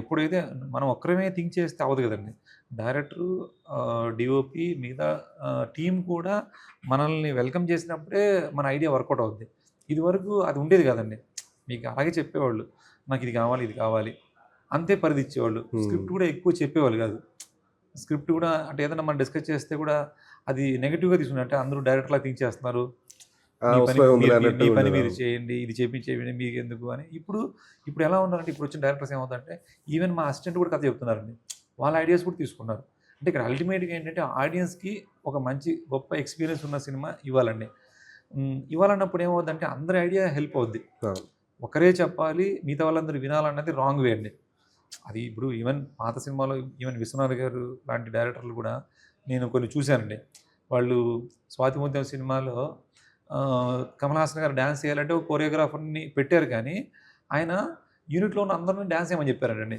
ఎప్పుడైతే మనం ఒక్కరమే థింక్ చేస్తే అవ్వదు కదండి. డైరెక్టరు డిఓపి మిగతా టీం కూడా మనల్ని వెల్కమ్ చేసినప్పుడే మన ఐడియా వర్కౌట్ అవుద్ది. ఇది వరకు అది ఉండేది కదండి. మీకు అలాగే చెప్పేవాళ్ళు. నాకు ఇది కావాలి ఇది కావాలి అంతే పరిధి ఇచ్చేవాళ్ళు. స్క్రిప్ట్ కూడా ఎక్కువ చెప్పేవాళ్ళు కాదు. స్క్రిప్ట్ కూడా అంటే ఏదైనా మనం డిస్కస్ చేస్తే కూడా అది నెగిటివ్గా తీసుకుని అంటే అందరూ డైరెక్ట్లా థింక్ చేస్తున్నారు. మీ పని మీరు- చేయండి ఇది చేయించేయండి మీకు ఎందుకు అని. ఇప్పుడు ఇప్పుడు ఎలా ఉన్నారంటే ఇప్పుడు వచ్చిన డైరెక్టర్స్ ఏమవుతుందంటే ఈవెన్ మా అసిస్టెంట్ కూడా కథ చెప్తున్నారండి. వాళ్ళ ఐడియాస్ కూడా తీసుకున్నారు. అంటే ఇక్కడ అల్టిమేట్గా ఏంటంటే ఆడియన్స్కి ఒక మంచి గొప్ప ఎక్స్పీరియన్స్ ఉన్న సినిమా ఇవ్వాలండి. ఇవ్వాలన్నప్పుడు ఏమవుతుందంటే అందరి ఐడియా హెల్ప్ అవుద్ది. ఒకరే చెప్పాలి మిగతా వాళ్ళందరూ వినాలన్నది రాంగ్ వే అండి. అది ఇప్పుడు ఈవెన్ పాత సినిమాలో ఈవెన్ విశ్వనాథ్ గారు లాంటి డైరెక్టర్లు కూడా నేను కొన్ని చూశానండి. వాళ్ళు స్వాతి ముత్యం సినిమాలో కమల్ హాసన్ గారు డ్యాన్స్ చేయాలంటే ఒక కొరియోగ్రాఫర్ని పెట్టారు కానీ ఆయన యూనిట్లో ఉన్న అందరిని డ్యాన్స్ చేయమని చెప్పారండి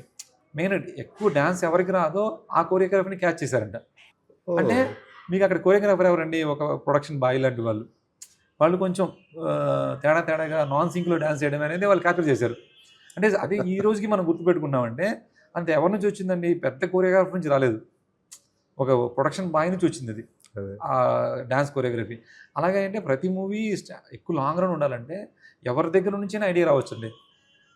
మెయిన్ ఎక్కువ డ్యాన్స్ ఎవరికి రాదో ఆ కొరియోగ్రాఫర్ని క్యాచ్ చేశారంట. అంటే మీకు అక్కడ కొరియోగ్రాఫర్ ఎవరండి? ఒక ప్రొడక్షన్ బాయ్ లాంటి వాళ్ళు. వాళ్ళు కొంచెం తేడా తేడాగా నాన్ సింక్లో డ్యాన్స్ చేయడం అనేది వాళ్ళు క్యాప్చర్ చేశారు. అంటే అది ఈ రోజుకి మనం గుర్తుపెట్టుకున్నామంటే అంత ఎవరి నుంచి వచ్చిందండి? పెద్ద కొరియోగ్రాఫర్ నుంచి రాలేదు. ఒక ప్రొడక్షన్ బాయ్ నుంచి వచ్చింది అది. Dance choreography. అలాగే అంటే ప్రతి మూవీ ఎక్కువ లాంగ్ రన్ ఉండాలంటే ఎవరి దగ్గర నుంచైనా ఐడియా రావచ్చండి.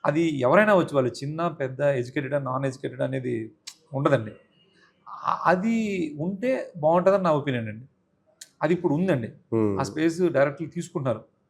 అది ఎవరైనా వచ్చు వాళ్ళు చిన్న పెద్ద ఎడ్యుకేటెడ్ నాన్ ఎడ్యుకేటెడ్ అనేది ఉండదండి. అది ఉంటే బాగుంటుందని నా ఒపీనియన్ అండి. అది ఇప్పుడు ఉందండి. ఆ స్పేస్ డైరెక్ట్లు తీసుకుంటున్నారు.